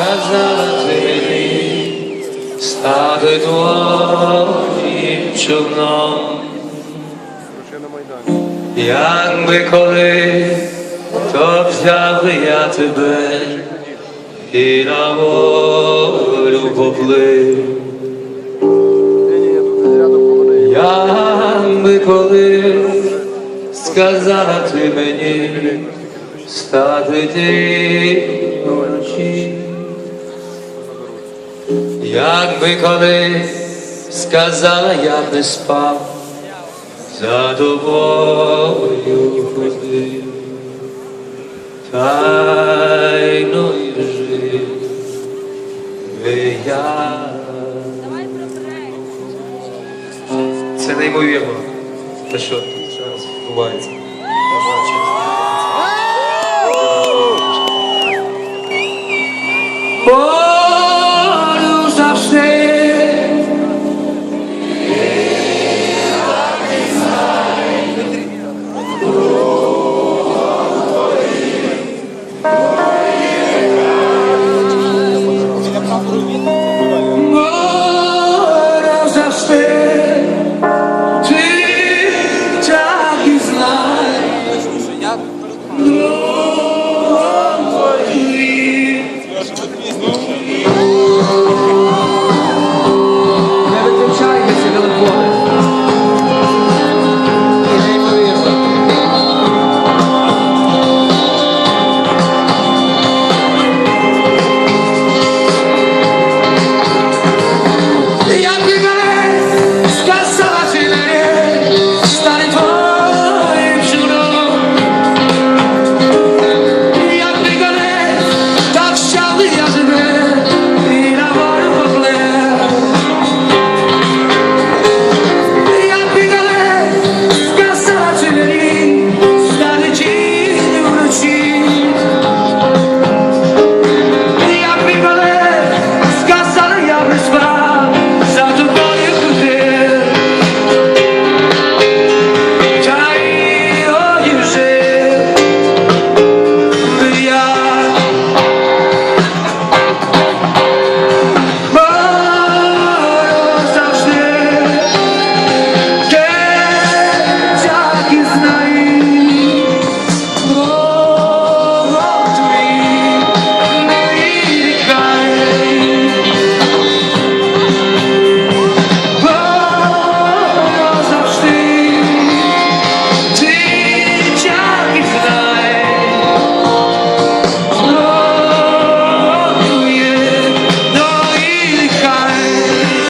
сказала ти стати твоїм човном. Як би коли, то взяв я тебе і на волю поплив. Як би коли сказала ти мені стати ти Як би коли сказала я не спав, за тобою ходив, тайною жив би я. Це неймовірно. Те, що зараз відбувається.